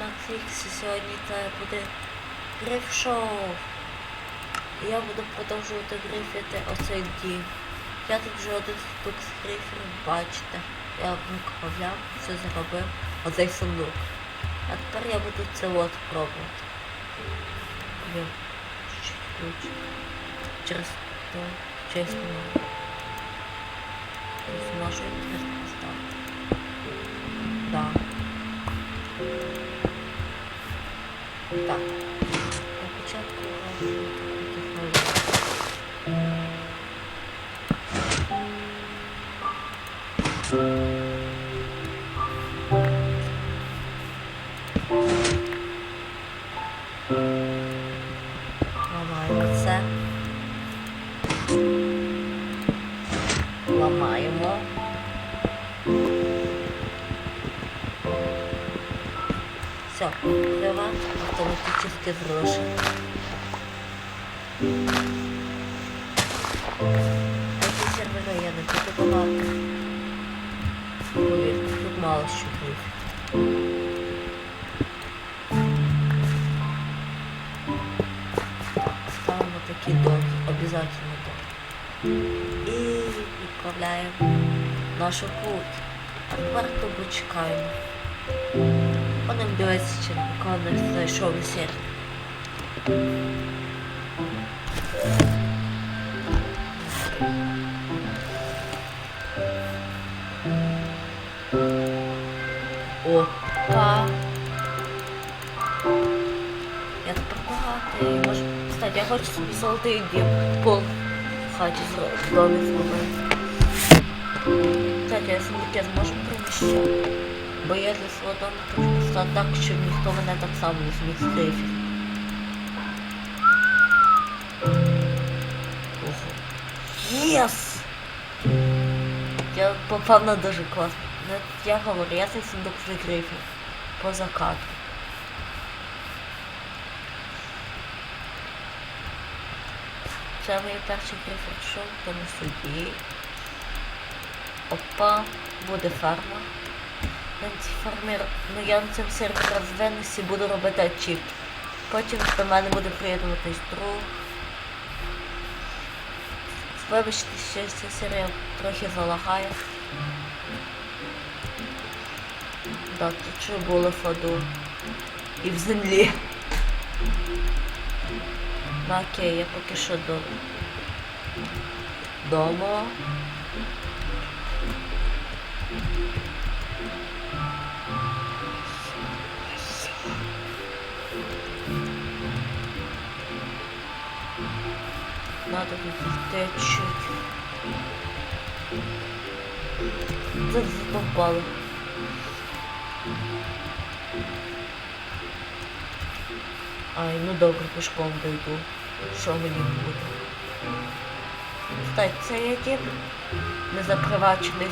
Максикс і сьогодні це буде гриф шоу. Я буду продовжувати грифити оцей дім. Я тут вже один штук з гриферів, бачите. Я виправляв, все зробив, оцей сундук. А тепер я буду це от пробувати. Блін, чуть ключ. Через то, чесно. Зможу інтерес Ламаємо це. Ламаємо. Все, крива автоматически зрошена. Тут мало буде. Ставимо такі доки, обов'язково доки. І відправляємо нашу путь. А тепер тут чекаємо. Будемо дивитися, чи не знайшов у сервері. Опа. Я тепер багатий. Може, кстати, я хочу собі золотий дім пол в хаті домі зробити. Кстати, я сундуки зможу приміщати. Бо я для свого дому хочу поставити так, щоб ніхто мене так само не зміг стрифити. Єс! Я попав на дуже класно. Ну, Я говорю, я цей сундук вже грифів. По закату. Це моє перше грифер шоу, то на суді. Опа, буде фарма. Цій ну я на цьому сервері розвинусь і буду робити ачівки. Потім до мене буде приєднуватись друг. Вибачте, що ця серія трохи залагає. Тут ще було фаду. І в землі. Ну окей, я поки що до... Дома. Надо відійти чуть. Це задовбало. Ай, ну добре, пішком дойду. Що мені буде? Кстати, це я тип незапривачений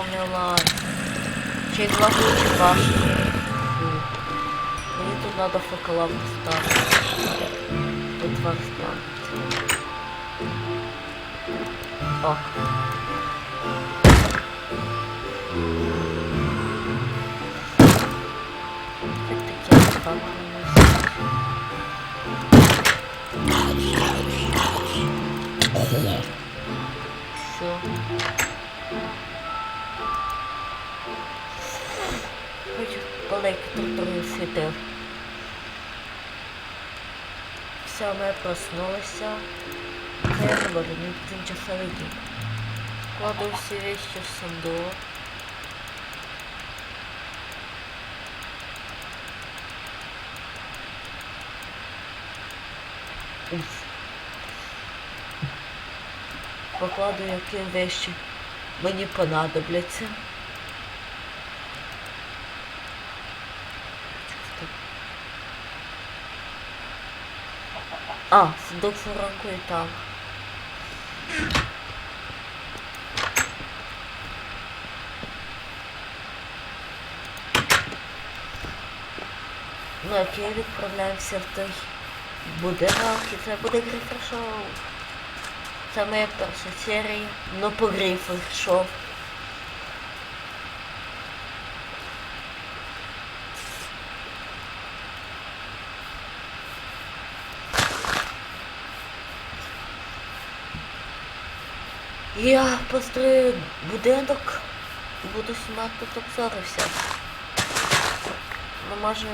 заспавнила. Ще й два ключі башні. Мені тут надо факела поставити. Тут два ставити. Ок. Так. Все. Світив. Все, ми проснулися. Це говорю, тимчасовий дім. Кладу всі вещи в сундук. Покладу, які вещі мені понадобляться. А, сундук фуранку і там. Ну, окей, відправляємося в той будинок і це буде грифер шоу. Це моя перша серія, ну по грифер шоу. Я построю будинок буду знімати тут обзори все. Ну, може,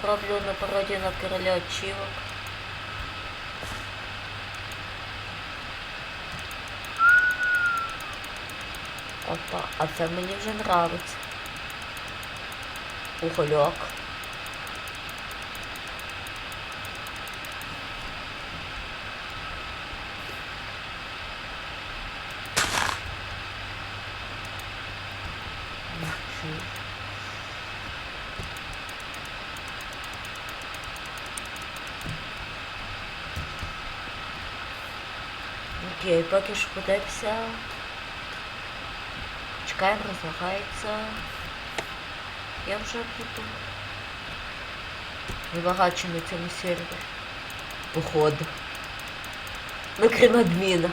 зроблю на пародію на короля очівок. Опа, а це мені вже нравиться. Угольок. Окей, поки що подивимося. Чекаємо, розлагається. Я вже буду вибагачу на цьому сервері. Походу. Ну, крім адміна.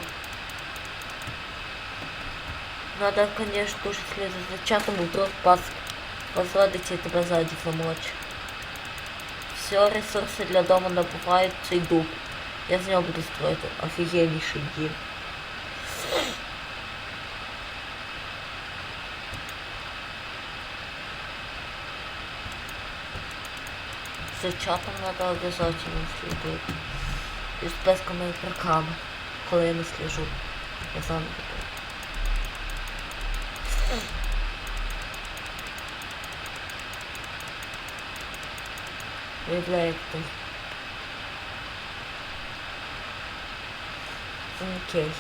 Надо, конечно, дуже слідувати за чатом, вдруг пас розладиться і тебе ззаді замочить. Все, ресурси для дому набувають цей дуб. Я з нього буду строїти офігенніший дім. За чатом надо обязательно слідити. І з песками і кроками, коли я не сліжу. Я сам буду. Виявляєте. Окей.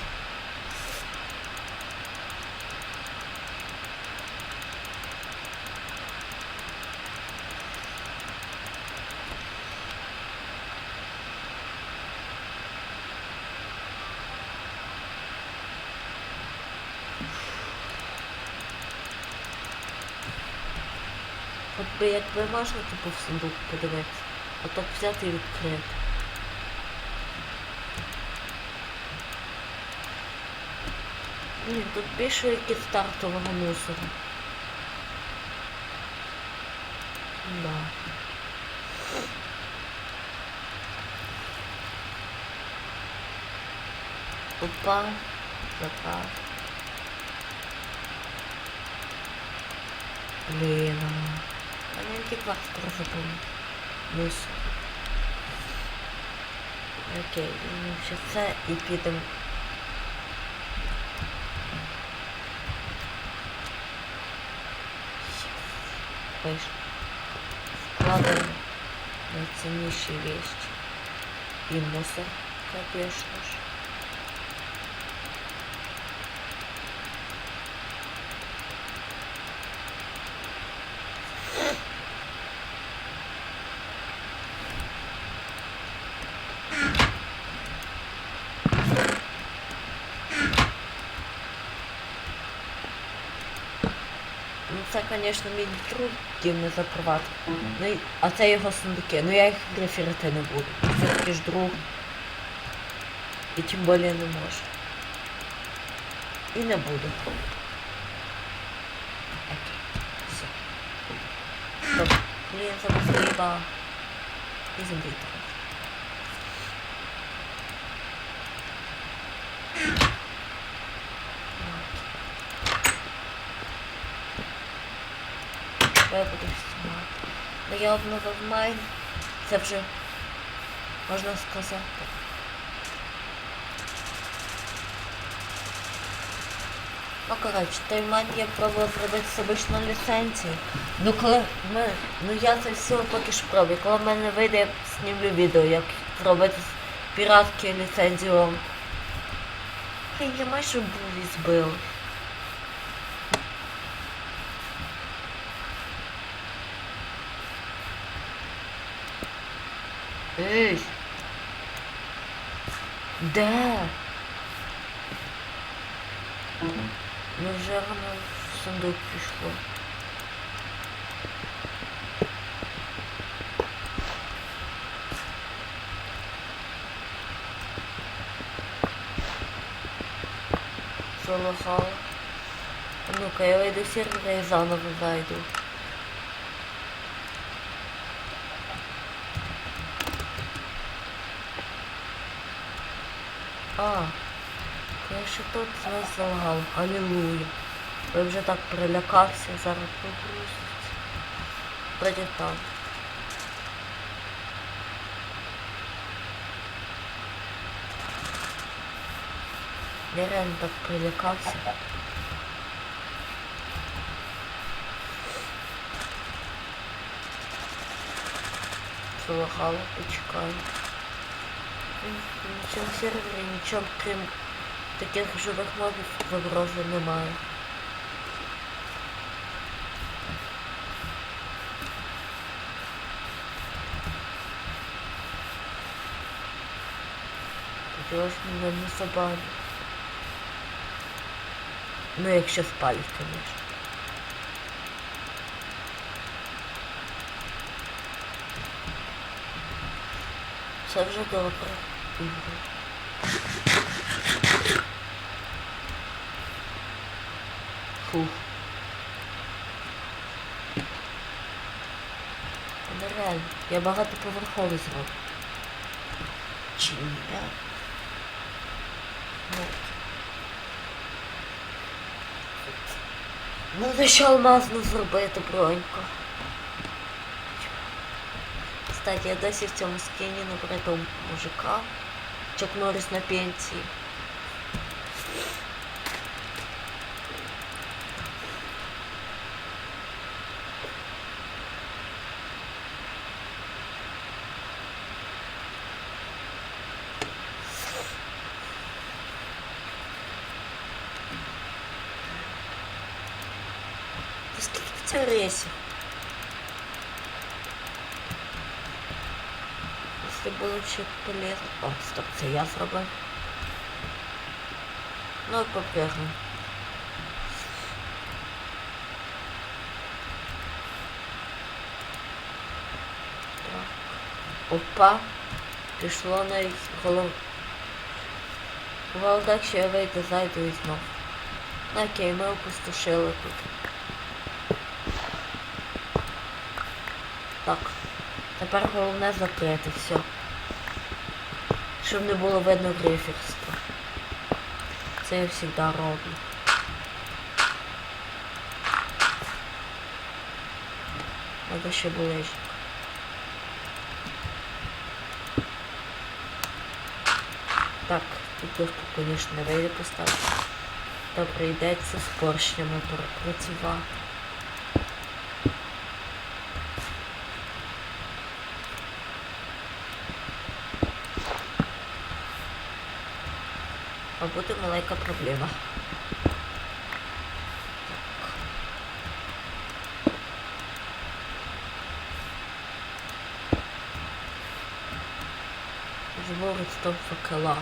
От би якби можна типу в сундук подивитися, а то взяти і відкрити. Блін, тут більше якісь стартового мусору. Да. Упав, запав. Блін. А не тільки трохи помню. Мусор. Окей, ну ще це і підемо. Пиш. Складываем найценнейшие вещи. И мусор, конечно же. Ну це, звісно, мій друг не запровадив. Ну, а це його сундуки. Ну я їх грифірити не буду. Це таки ж друг. І тим більше не можу. І не буду. Окей. Все. Блін, забула. І землі Я буду знімати. Я обновив майн. Це вже можна сказати. Ну, коротше, той майн я пробував зробити з обичною ліцензією. Ну коли ми. Ну я це все поки що пробую. Коли в мене вийде, я знімлю відео, як зробити з піратки ліцензію. Я майже був збив. Ей! Де? Невже воно в сундук пішло? Залагало. А Ну-ка, я вийду з сервера і заново зайду. А, конечно, тут нас залагало. Аллилуйя. Я вже так прилякався, зараз погрузиться. Вроде там. Я реально так прилякався. Залагало, почекаю. На цьому сервері нічого крім таких живих мобів загрози немає. Сподіваюсь, мене не забанять. Ну, якщо спалять, звісно. Це вже добре. Фух. Нереально. Я багатоповерховий зроблю. Чи ні? Ну. За що алмазну зробити броньку? Кстати, я досі в цьому скині набрати мужика. Чак Норріс на пенсії. Та скільки це рейсів? Ще полезно. О, стоп, це я зробив. Ну, попрягну. Так. Опа. Пішло на голову. Бувало так, що я вийду, зайду і знов. Ну, окей, ми опустошили тут. Так. Тепер головне закрити все. Щоб не було видно гриферства. Це я завжди роблю. Надо ще булежник. Так, тут звісно, не вийде поставити. Та прийдеться з поршнями працювати. А буде маленька проблема. Зворить стоп факела.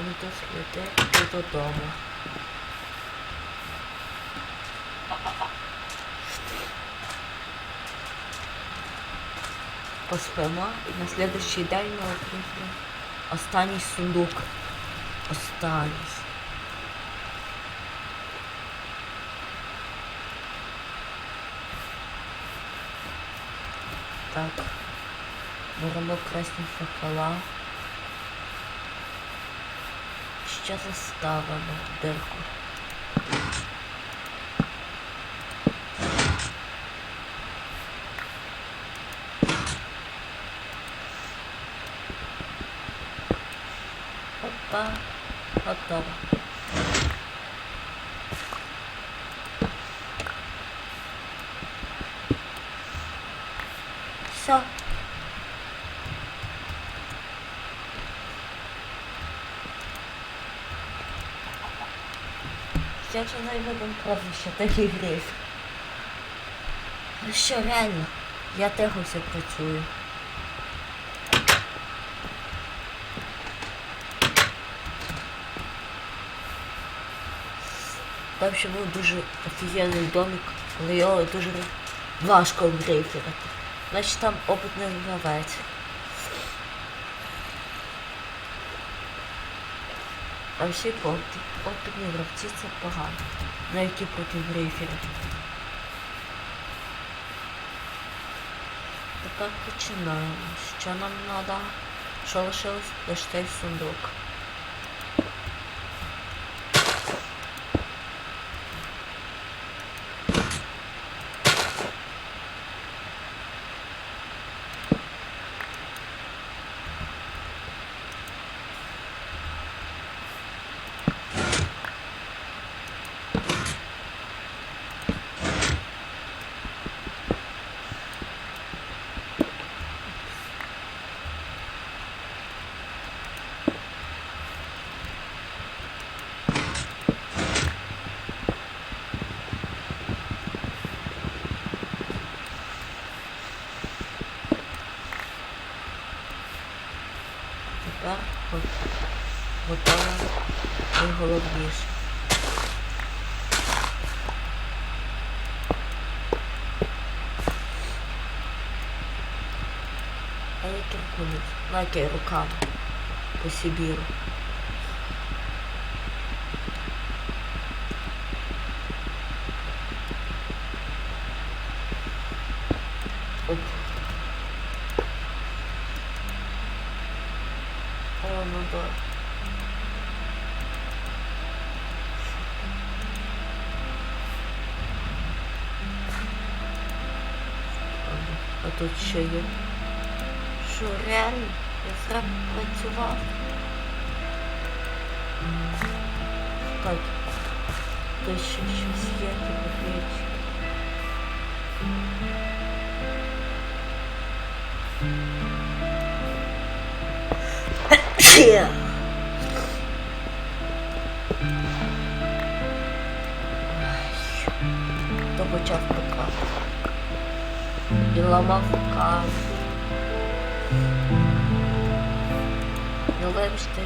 То сліди і додому. Поспимо і на следующий день ми відкриємо останній сундук. Останній. Так. Беремо красні факела. Ще заставимо дирку. Тепер готово. Все. Вже не видам прозвище такий гриф. Ну що, реально, я тихо все працюю. Там ще був дуже офігенний домик, але його дуже важко гриферити. Значить там опитний гравець. А ще й Опитні гравці це погано. Навіть і проти гриферів. Так починаємо. Що нам треба? Що лишилось? Лише сундук. Найголовніше. А я кіркунусь, лайкай руками по Сибіру. Оп. О, ну да. А тут ще є. Що, реально? Я зря працював. Так. Тут ще щось є, типу речі. Yeah. Ламав карту. Ну, вибачте,